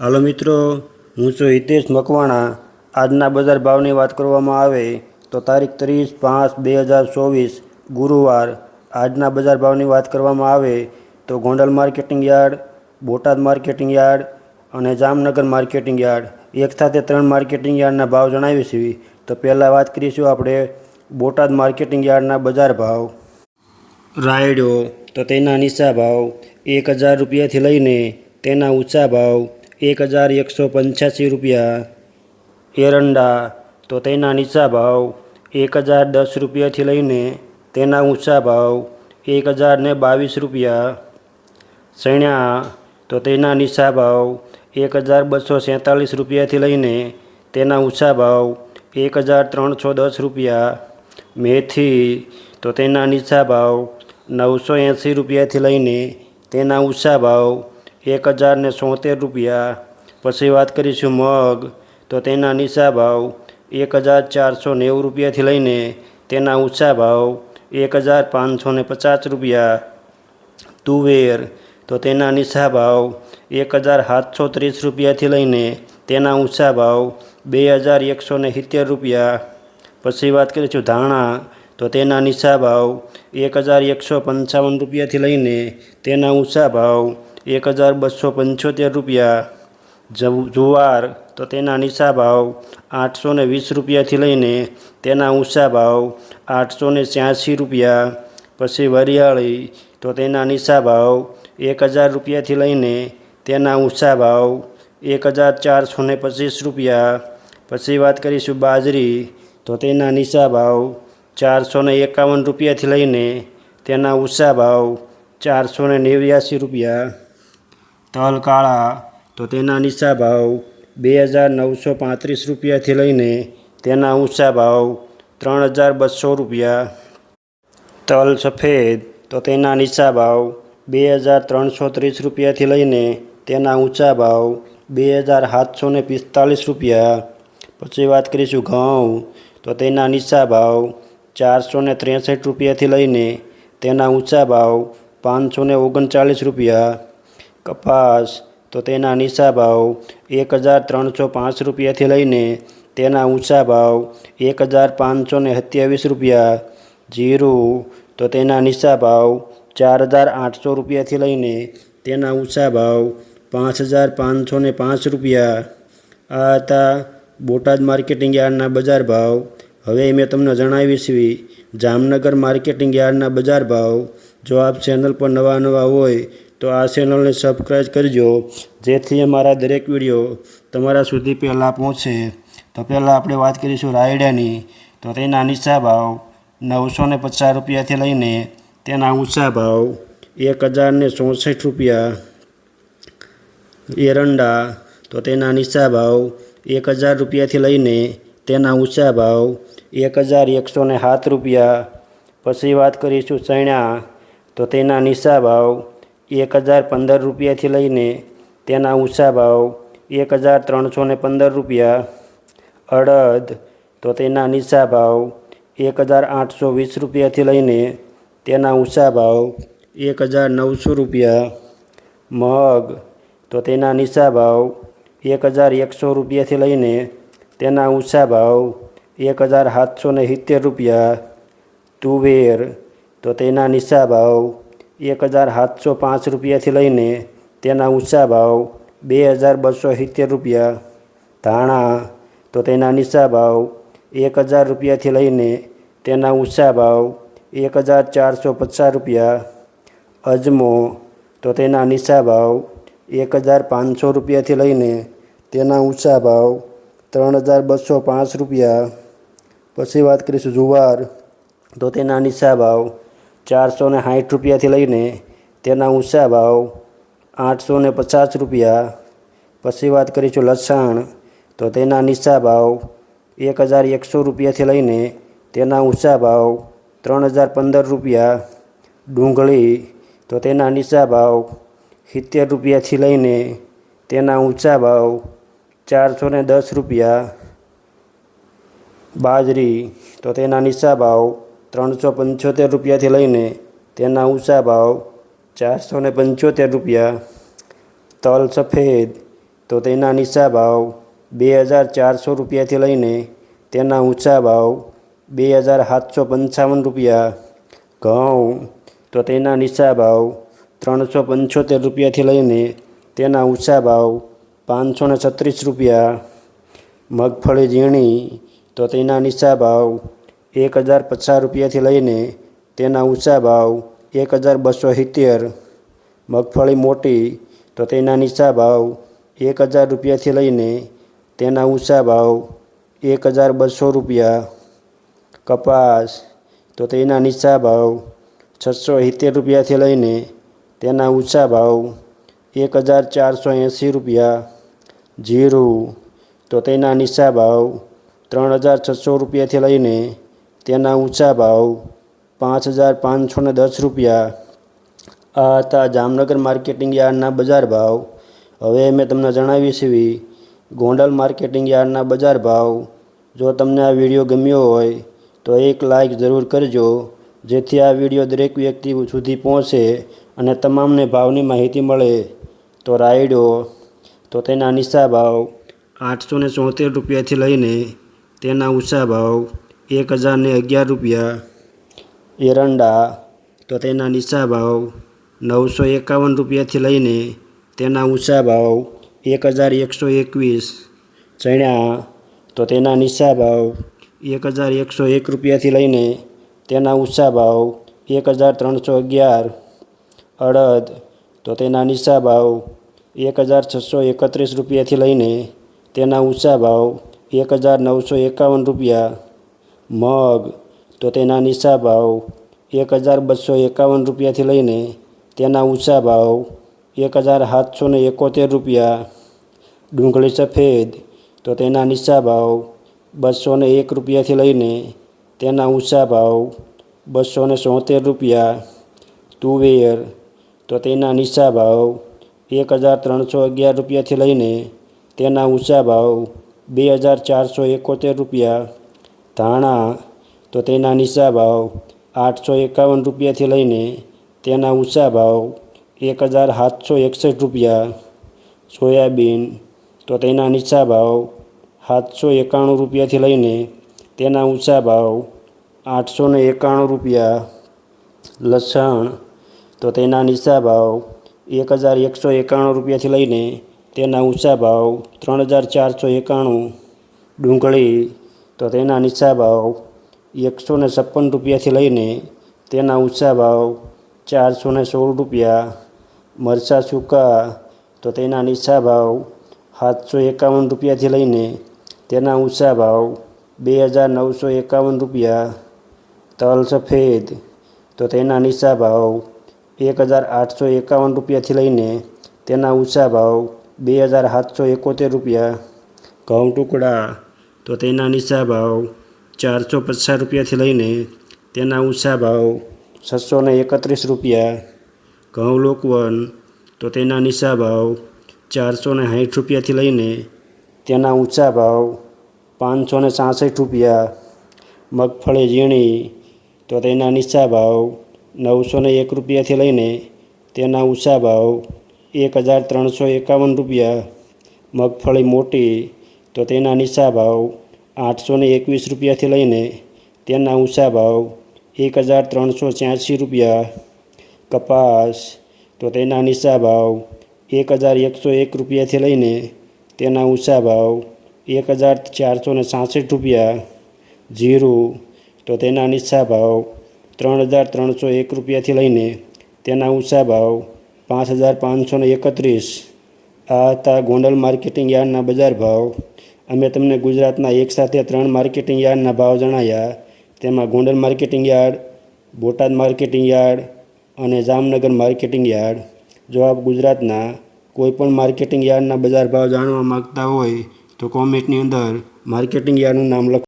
હાલો મિત્રો, હું છું હિતેશ મકવાણા. આજના બજાર ભાવની વાત કરવામાં આવે તો તારીખ ત્રીસ પાંચ બે હજાર ચોવીસ, ગુરુવાર. આજના બજાર ભાવની વાત કરવામાં આવે તો Gondal marketing yard, Botad marketing yard અને જામનગર માર્કેટિંગ યાર્ડ. એક સાથે ત્રણ માર્કેટિંગ યાર્ડના ભાવ જણાવીશું તો પહેલાં વાત કરીશું આપણે બોટાદ માર્કેટિંગ યાર્ડના બજાર ભાવ. રાયડો તો તેના નીચા ભાવ એક હજાર રૂપિયાથી લઈને તેના ઊંચા ભાવ એક હજાર એકસો પંચ્યાસી રૂપિયા. એરંડા, તો તેના નીચા ભાવ એક હજાર દસ રૂપિયાથી લઈને તેના ઊંચા ભાવ એક હજાર ને બાવીસ રૂપિયા. સૈણા તો તેના નીચા ભાવ એક હજાર બસો સેંતાલીસ રૂપિયાથી લઈને તેના ઊંચા ભાવ એક હજાર ત્રણસો દસ રૂપિયા. મેથી, તો તેના નીચા ભાવ નવસો એંસી રૂપિયાથી લઈને તેના ઊંચા ભાવ એક હજાર ને સોતેર રૂપિયા. પછી વાત કરીશું મગ. તો તેના નીચા ભાવ એક હજાર ચારસો નેવું રૂપિયાથી લઈને તેના ઊંચા ભાવ એક હજાર પાંચસો ને પચાસ રૂપિયા. તુવેર. તો તેના નીચા ભાવ એક હજાર સાતસો ત્રીસ રૂપિયાથી લઈને તેના ઊંચા ભાવ બે હજાર એકસો ને સિત્તેર રૂપિયા. પછી વાત કરીશું ધાણા. તો તેના નીચા ભાવ એક હજાર એકસો પંચાવન રૂપિયાથી લઈને તેના ઊંચા ભાવ એક હજાર બસો પંચોતેર રૂપિયા. જુવાર, તો તેના નીચા ભાવ આઠસો ને વીસ રૂપિયાથી લઈને તેના ઊંચા ભાવ આઠસો ને છ્યાસી રૂપિયા. પછી વરિયાળી, તો તેના નીચા ભાવ એક હજાર રૂપિયાથી લઈને તેના ઊંચા ભાવ એક હજાર ચારસો ને પચીસ રૂપિયા. પછી વાત કરીશું બાજરી, તો તેના નીચા ભાવ ચારસો ને એકાવન રૂપિયાથી લઈને તેના ઊંચા ભાવ ચારસો ને નેવ્યાસી રૂપિયા. તલ કાળા. તો તેના નીચા ભાવ બે હજાર નવસો પાંત્રીસ રૂપિયાથી લઈને તેના ઊંચા ભાવ ત્રણ હજાર બસો રૂપિયા. તલ સફેદ. તો તેના નીચા ભાવ બે હજાર ત્રણસો ત્રીસ રૂપિયાથી લઈને તેના ઊંચા ભાવ બે હજાર સાતસો ને પિસ્તાલીસ રૂપિયા. પછી વાત કરીશું ઘઉં. તો તેના નીચા ભાવ ચારસો ને ત્રેસઠ રૂપિયાથી લઈને તેના ઊંચા ભાવ પાંચસો ને ઓગણચાલીસ રૂપિયા. કપાસ, તો તેના નીચા ભાવ એક હજાર ત્રણસો પાંચ રૂપિયાથી લઈને તેના ઊંચા ભાવ એક હજાર પાંચસો ને સત્યાવીસ રૂપિયા. જીરું, તો તેના નીચા ભાવ ચાર હજાર આઠસો રૂપિયાથી લઈને તેના ઊંચા ભાવ પાંચ હજાર પાંચસો ને પાંચ રૂપિયા. આ હતા બોટાદ માર્કેટિંગ યાર્ડના બજાર ભાવ. હવે મેં તમને જણાવી છીએ જામનગર માર્કેટિંગ યાર્ડના બજાર ભાવ. જો આપ ચેનલ પર નવા નવા હોય તો આ ચેનલને સબસ્ક્રાઈબ કરજો, જેથી અમારા દરેક વીડિયો તમારા સુધી પહેલાં પહોંચે. તો પહેલાં આપણે વાત કરીશું રાયડાની. તો તેના નીચા ભાવ નવસો ને પચાસ રૂપિયાથી લઈને તેના ઊંચા ભાવ એક હજાર ને ચોસઠ રૂપિયા. એરંડા, તો તેના નીચા ભાવ એક હજાર રૂપિયાથી લઈને તેના ઊંચા ભાવ એક હજાર એકસો ને સાત રૂપિયા. પછી વાત કરીશું ચણા, તો તેના નીચા ભાવ એક હજાર પંદર રૂપિયાથી લઈને તેના ઊંચા ભાવ એક હજાર ત્રણસો ને પંદર રૂપિયા. અડદ તો તેના નીચા ભાવ એક હજાર આઠસો વીસ રૂપિયાથી લઈને તેના ઊંચા ભાવ એક હજાર નવસો રૂપિયા. મગ તો તેના નીચા ભાવ એક હજાર એકસો રૂપિયાથી લઈને તેના ઊંચા ભાવ એક હજાર સાતસો ને સિત્તેર રૂપિયા. તુવેર તો તેના નીચા ભાવ એક હજાર સાતસો પાંચ રૂપિયાથી લઈને તેના ઊંચા ભાવ બે હજાર બસો સિત્તેર રૂપિયા. ધાણા, તો તેના નીચા ભાવ એક હજાર રૂપિયાથી લઈને તેના ઊંચા ભાવ એક હજાર ચારસો પચાસ રૂપિયા. અજમો, તો તેના નીચા ભાવ એક હજાર પાંચસો રૂપિયાથી લઈને તેના ઊંચા ભાવ ત્રણ હજાર બસો પાંચ રૂપિયા. પછી વાત કરીશું જુવાર, તો તેના નીચા ભાવ ચારસો ને સાઠ રૂપિયાથી લઈને તેના ઊંચા ભાવ આઠસો ને પચાસ રૂપિયા. પછી વાત કરીશું લસણ, તો તેના નીચા ભાવ એક હજાર એકસો રૂપિયાથી લઈને તેના ઊંચા ભાવ ત્રણ હજાર પંદર રૂપિયા. ડુંગળી, તો તેના નીચા ભાવ સિત્તેર રૂપિયાથી લઈને તેના ઊંચા ભાવ ચારસો ને દસ રૂપિયા. બાજરી, તો તેના નીચા ભાવ ત્રણસો પંચોતેર રૂપિયાથી લઈને તેના ઊંચા ભાવ ચારસો ને પંચોતેર રૂપિયા. તલ સફેદ, તો તેના નીચા ભાવ બે હજાર ચારસો રૂપિયાથી લઈને તેના ઊંચા ભાવ બે હજાર સાતસો પંચાવન રૂપિયા. ઘઉં, તો તેના નીચા ભાવ ત્રણસો પંચોતેર રૂપિયાથી લઈને તેના ઊંચા ભાવ પાંચસો છત્રીસ રૂપિયા. મગફળી ઝીણી, તો તેના નીચા ભાવ એક હજાર પચાસ રૂપિયાથી લઈને તેના ઊંચા ભાવ એક હજાર બસો સિત્તેર, મગફળી મોટી તો તેના નીચા ભાવ એક હજાર રૂપિયાથી લઈને તેના ઊંચા ભાવ એક હજાર બસો રૂપિયા, કપાસ તો તેના નીચા ભાવ છસો સિત્તેર રૂપિયાથી લઈને તેના ઊંચા ભાવ એક હજાર ચારસો એંસી રૂપિયા, જીરું તો તેના નીચા ભાવ ત્રણ હજાર છસો રૂપિયાથી લઈને તેના ઊંચા ભાવ પાંચ હજાર પાંચસો ને દસ રૂપિયા. આ હતા જામનગર માર્કેટિંગ યાર્ડના બજાર ભાવ. હવે મેં તમને જણાવી છે ગોંડલ માર્કેટિંગ યાર્ડના બજાર ભાવ. જો તમને આ વીડિયો ગમ્યો હોય તો એક લાઇક જરૂર કરજો, જેથી આ વીડિયો દરેક વ્યક્તિ સુધી પહોંચે અને તમામને ભાવની માહિતી મળે. તો રાયડો તો તેના નીચા ભાવ આઠસો ને ચોતેર રૂપિયાથી લઈને તેના ઊંચા ભાવ એક હજાર ને અગિયાર રૂપિયા. એરંડા તો તેના નીચા ભાવ નવસો એકાવન રૂપિયાથી લઈને તેના ઊંચા ભાવ એક હજાર એકસો એકવીસ. ચણ્યા તો તેના નીચા ભાવ એક હજાર એકસો એક રૂપિયાથી લઈને તેના ઊંચા ભાવ એક હજાર ત્રણસો અગિયાર. અડદ તો તેના નીચા ભાવ એક હજાર છસો એકત્રીસ રૂપિયાથી લઈને તેના ઊંચા ભાવ એક હજાર નવસો એકાવન રૂપિયા. મગ, તો તેના નીચા ભાવ એક હજાર બસો એકાવન રૂપિયાથી લઈને તેના ઊંચા ભાવ એક હજાર સાતસો ને એકોતેર રૂપિયા. ડુંગળી સફેદ, તો તેના નીચા ભાવ બસો ને એક રૂપિયાથી લઈને તેના ઊંચા ભાવ બસો ને સોતેર રૂપિયા. તુવેર, તો તેના નીચા ભાવ એક હજાર ત્રણસો અગિયાર રૂપિયાથી લઈને તેના ઊંચા ભાવ બે હજાર ચારસો એકોતેર રૂપિયા. ધાણા, તો તેના નીચા ભાવ આઠસો એકાવન રૂપિયાથી લઈને તેના ઊંચા ભાવ એક હજાર સાતસો એકસઠ રૂપિયા. સોયાબીન, તો તેના નીચા ભાવ સાતસો એકાણું રૂપિયાથી લઈને તેના ઊંચા ભાવ આઠસો ને એકાણું રૂપિયા. લસણ, તો તેના નીચા ભાવ એક હજાર એકસો એકાણું રૂપિયાથી લઈને તેના ઊંચા ભાવ ત્રણ હજાર ચારસો એકાણું. ડુંગળી તો તેના નીચા ભાવ એકસો ને છપ્પન રૂપિયાથી લઈને તેના ઊંચા ભાવ ચારસો ને સોળ રૂપિયા. મરચાં સૂકા, તો તેના નીચા ભાવ સાતસો એકાવન રૂપિયાથી લઈને તેના ઊંચા ભાવ બે હજાર નવસો એકાવન રૂપિયા. તલ સફેદ, તો તેના નીચા ભાવ એક હજાર આઠસો એકાવન રૂપિયાથી લઈને તેના ઊંચા ભાવ બે હજાર સાતસો એકોતેર રૂપિયા. ઘઉં ટુકડા તો તેના નીચા ભાવ ચારસો પચાસ રૂપિયાથી લઈને તેના ઊંચા ભાવ છસો એકત્રીસ રૂપિયા. ઘઉં લોકવન તો તેના નીચા ભાવ ચારસો ને સાઠ રૂપિયાથી લઈને તેના ઊંચા ભાવ પાંચસો ને છાસઠ રૂપિયા. મગફળી, ઝીણી તો તેના નીચા ભાવ નવસો ને એક રૂપિયાથી લઈને તેના ઊંચા ભાવ એક હજાર ત્રણસો એકાવન રૂપિયા. મગફળી મોટી તો તેના નીચા ભાવ આઠસો ને એકવીસ રૂપિયાથી લઈને તેના ઊંચા ભાવ એક હજાર ત્રણસો છ્યાસી રૂપિયા. કપાસ, તો તેના નીચા ભાવ એક હજાર એકસો એક રૂપિયાથી લઈને તેના ઊંચા ભાવ એક હજાર ચારસો ને છાસઠ રૂપિયા. જીરું, તો તેના નીચા ભાવ ત્રણ હજાર ત્રણસો એક રૂપિયાથી લઈને તેના ઊંચા ભાવ પાંચ હજાર પાંચસો એકત્રીસ. આ હતા ગોંડલ માર્કેટિંગ યાર્ડના બજાર ભાવ. અમે તમને ગુજરાતના એક સાથે ત્રણ માર્કેટિંગ યાર્ડના ભાવ જણાવ્યા તેમાં Gondal marketing yard, Botad marketing yard અને જામનગર માર્કેટિંગ યાર્ડ. જો આપ ગુજરાતના કોઈપણ માર્કેટિંગ યાર્ડના બજાર ભાવ જાણવા માગતા હોય તો કોમેન્ટની અંદર માર્કેટિંગ યાર્ડનું નામ લખો.